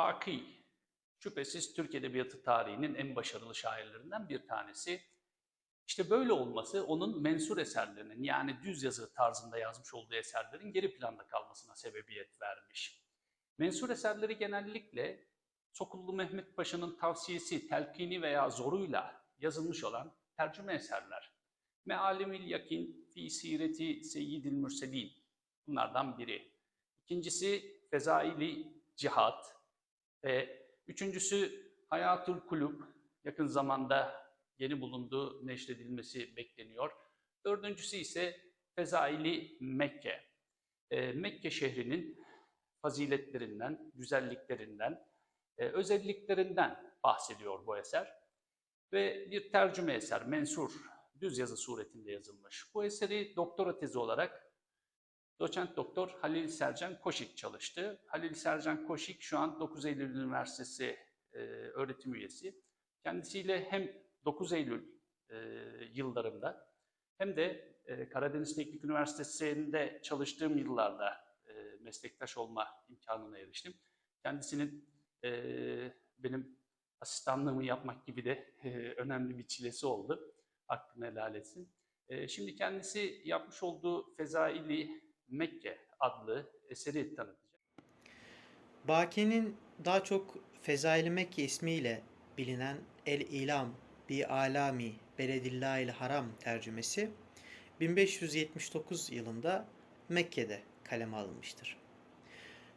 Baki şüphesiz Türk Edebiyatı tarihinin en başarılı şairlerinden bir tanesi. İşte böyle olması onun mensur eserlerinin yani düz yazı tarzında yazmış olduğu eserlerin geri planda kalmasına sebebiyet vermiş. Mensur eserleri genellikle Sokullu Mehmet Paşa'nın tavsiyesi, telkini veya zoruyla yazılmış olan tercüme eserler. Mealimil Yakin fi Sireti Seyyidil Mürselin bunlardan biri. İkincisi Fezaili Cihat ve üçüncüsü Hayatul Kulub yakın zamanda yeni bulunduğu neşredilmesi bekleniyor. Dördüncüsü ise Fezaili Mekke. Ee, Mekke şehrinin faziletlerinden, güzelliklerinden, e, özelliklerinden bahsediyor bu eser. Ve bir tercüme eser, mensur, düz yazı suretinde yazılmış. Bu eseri doktora tezi olarak doçent doktor Halil Sercan Koşik çalıştı. Halil Sercan Koşik şu an 9 Eylül Üniversitesi e, öğretim üyesi. Kendisiyle hem 9 Eylül e, yıllarında hem de e, Karadeniz Teknik Üniversitesi'nde çalıştığım yıllarda e, meslektaş olma imkanına eriştim. Kendisinin e, benim asistanlığımı yapmak gibi de e, önemli bir çilesi oldu. Hakkını helal etsin. E, şimdi kendisi yapmış olduğu Fezaili Mekke adlı eseri tanıtacak. Baki'nin daha çok Fezail-i Mekke ismiyle bilinen El-İlam bi Alami Beledillahil Haram tercümesi 1579 yılında Mekke'de kaleme alınmıştır.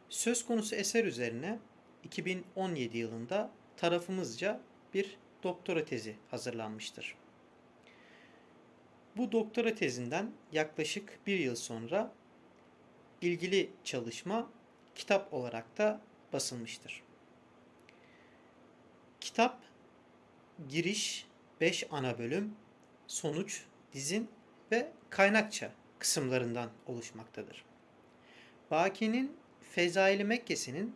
Söz konusu eser üzerine 2017 yılında tarafımızca bir doktora tezi hazırlanmıştır. Bu doktora tezinden yaklaşık bir yıl sonra ilgili çalışma kitap olarak da basılmıştır. Kitap giriş, 5 ana bölüm, sonuç, dizin ve kaynakça kısımlarından oluşmaktadır. Baki'nin Fezaili Mekke'sinin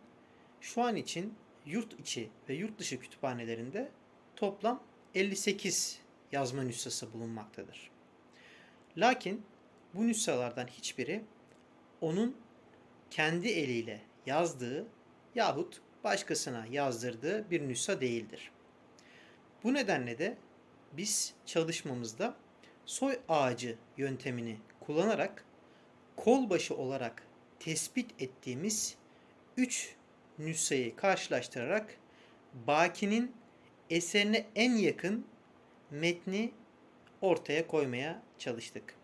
şu an için yurt içi ve yurt dışı kütüphanelerinde toplam 58 yazma nüshası bulunmaktadır. Lakin bu nüshalardan hiçbiri onun kendi eliyle yazdığı yahut başkasına yazdırdığı bir nüsha değildir. Bu nedenle de biz çalışmamızda soy ağacı yöntemini kullanarak kol başı olarak tespit ettiğimiz 3 nüshayı karşılaştırarak Baki'nin eserine en yakın metni ortaya koymaya çalıştık.